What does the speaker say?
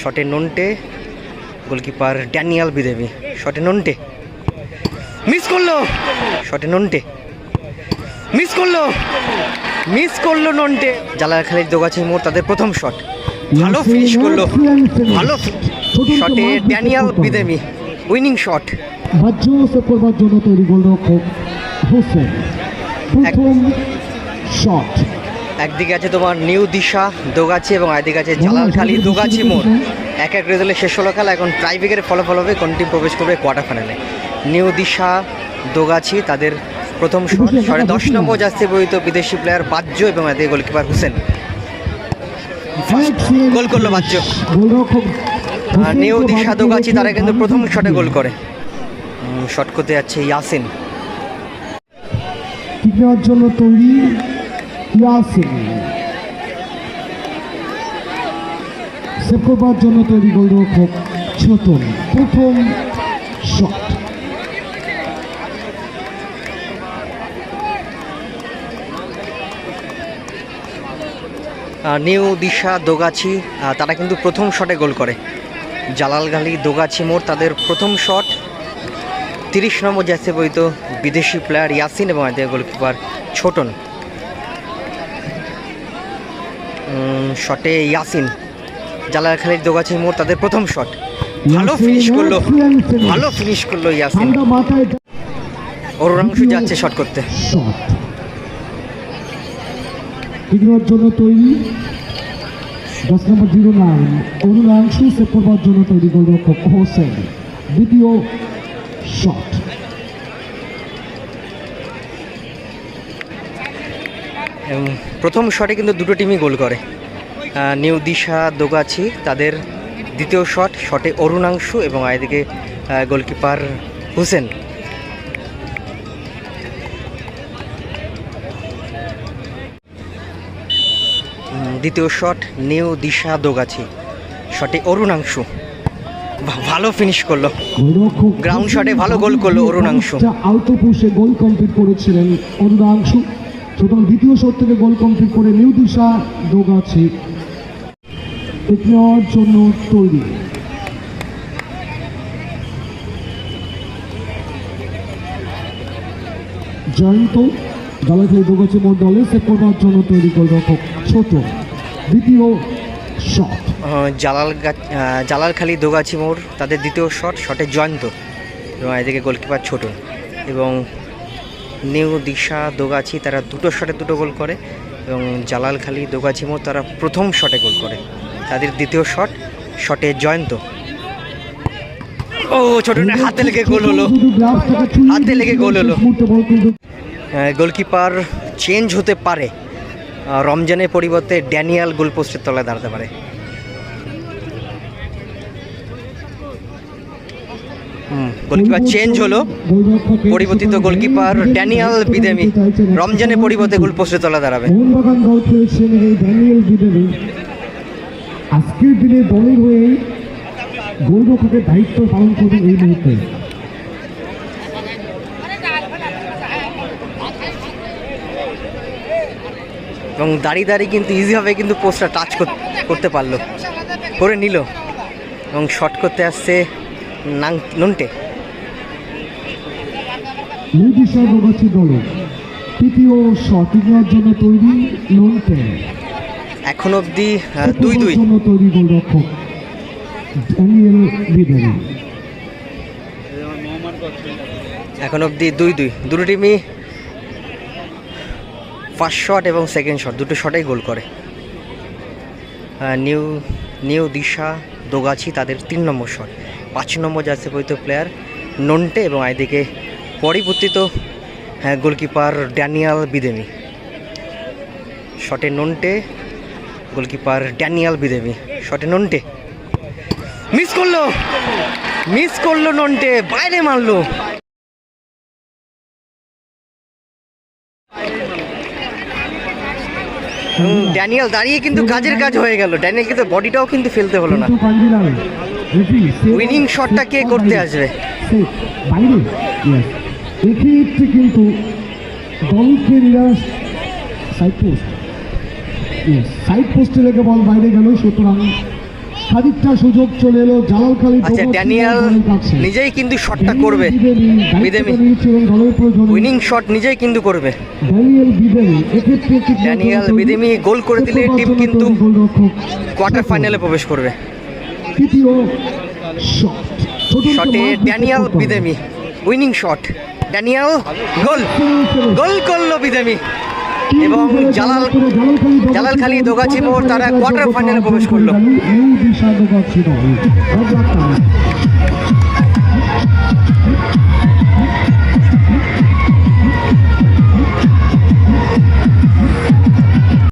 শটে Nonte goalkeeper Daniel বিদেবি শটে Nonte. Miss করল শটে নন্টে। মিস করল মিস করল নন্টে। জালাল খালিদ দোগাছি মোড় তাদের প্রথম শট। ভালো ফিনিশ করল। ভালো শটে ড্যানিয়াল বিদেমি উইনিং শট। বাহ্য সেভ করবার জন্য তৈরি গোলরক্ষক হোসেন। প্রথম শট। একদিকে আছে তোমার নিউ দিশা দোগাছি এবং একদিকে আছে জালাল খালি দোগাছি মোড়। এক এক রেজাল্টে শেষ হলো খেলা। এখন ট্রাইব্রেকের ফলাফল হবে কোন টিম প্রবেশ করবে কোয়ার্টার ফাইনালে নিউ দিশা দোগাছি তাদের প্রথম শট। সাড়ে দশ। নম্বর যাচ্ছে বহিত বিদেশি প্লেয়ার বাজ্য এবং এদের গোলকিপার হোসেন। গোল করল বাজ্য নিউ দিশা দোগাছি তারা কিন্তু প্রথম শটে গোল করে। শট করতে যাচ্ছে ইয়াসিন। নেওয়ার জন্য তৈরি। ইয়াসিন সেভ জন্য তৈরি গোলরক্ষক ছোটন প্রথম শট। নিউ দিশা দোগাছি তারা কিন্তু প্রথম শটে গোল করে। জালাল গালি দোগাছি মোড়, তাদের প্রথম শট। তিরিশ নম্বর যাচ্ছে বইতো বিদেশি প্লেয়ার ইয়াসিন এবং গোলকিপার ছোটন। শটে ইয়াসিন। জালাল খালিদ দোগাছি মোড় তাদের প্রথম শট। ভালো ফিনিশ করল। ভালো ফিনিশ করল ইয়াসিন। অরুণাংশু যাচ্ছে শট করতে। শট। জন্য তৈরি। দশ number zero nine. Arunangshu save করবার জন্য তৈরি গোলরক্ষক হোসেন। দ্বিতীয় শট প্রথম শটে কিন্তু দুটো টিমই গোল করে নিউ দিশা দোগাছি তাদের দ্বিতীয় শট শটে অরুণাংশু এবং এদিকে গোলকিপার হুসেন দ্বিতীয় শট নিউ দিশা দোগাছি শটে অরুণাংশু ভালো ফিনিশ করল গোলরক্ষক শটে ভালো গোল করল অরুণাংশু। আউটপুষে গোল কমপ্লিট করেছিলেন অরুণাংশু সুতরাং দ্বিতীয় শট থেকে গোল কমপ্লিট করে নিউ দিশা দোগাছি। নেওয়ার জন্য তৈরি। জয়ন্ত দলাখালি দোগাছি মোট দলে সেভ করবার জন্য তৈরি করে গোলরক্ষক ছোট। দ্বিতীয় শট জালাল গা- আহ, জালাল খালি দোগাছি মোড় তাদের দ্বিতীয় শট শটে জয়ন্ত। এবং এদিকে গোলকিপার ছোট। এবং নিউ, দিশা, দোগাছি তারা দুটো শটে দুটো গোল করে এবং জালাল খালি দোগাছি তারা প্রথম শটে গোল করে। তাদের দ্বিতীয় শট শটে জয়ন্ত। ও, ছোট হাতে লেগে গোল হলো। হাতে লেগে গোল হলো। গোলকিপার চেঞ্জ হতে পারে। রমজানের পরিবর্তে ড্যানিয়াল গোলপোস্টের তলায় দাঁড়াতে পারে। গোলকিপার চেঞ্জ হলো। পরিবর্তিত গোলকিপার ড্যানিয়াল বিদেমি রমজানের পরিবর্তে দাঁড়াবে। পেয়েছেন এই ড্যানিয়েল বিদেমি। আজকের দিনে দলের হয়ে গোলরক্ষকের দায়িত্ব পালন করবেন এই মুহূর্তে। এবং দাঁড়িয়ে দাঁড়িয়ে কিন্তু ইজিভাবে কিন্তু পোস্টটা টাচ করতে পারল। করে নিল। এবং শট করতে আসছে নন্টে। প্রবাসী দলে তৃতীয় শট জন্য তৈরি লোনটে এখন অবধি দুই দুই। জন্য তৈরি গোলরক্ষক ড্যানিয়েল এখন অবধি দুই দুই। দুটো টিমই ফার্স্ট শট এবং সেকেন্ড শট দুটো শটেই গোল করে। নিউ নিউ দিশা দোগাছি তাদের তিন নম্বর শট। পাঁচ নম্বর যাচ্ছে পরিত প্লেয়ার নন্টে এবং এদিকে পরিবর্তিত হ্যাঁ গোলকিপার ড্যানিয়াল বিদেমি শটে নন্টে গোলকিপার ড্যানিয়াল বিদেমি শটে নন্টে। মিস করল। মিস করল নন্টে, বাইরে মারলো। ড্যানিয়েল দাঁড়িয়ে কিন্তু কাজের কাজ হয়ে গেল। ড্যানিয়েল কিন্তু বডিটাও কিন্তু ফেলতে হলো না। উইনিং শটটা কে করতে আসবে? কিন্তু বল বাইরে গেল সুতরাং সুযোগ চলে এলো আচ্ছা ড্যানিয়াল নিজেই কিন্তু শটটা করবে। উইনিং শট নিজেই কিন্তু করবে। ড্যানিয়েল বিদেমি গোল করে দিলে টিম কিন্তু কোয়ার্টার ফাইনালে প্রবেশ করবে। তৃতীয় shot Daniel Bidemi winning shot Daniel goal goal করল বিদেমি এবং জালাল জালাল খালি দোগাছি মোড় তারা কোয়ার্টার ফাইনালে প্রবেশ করল।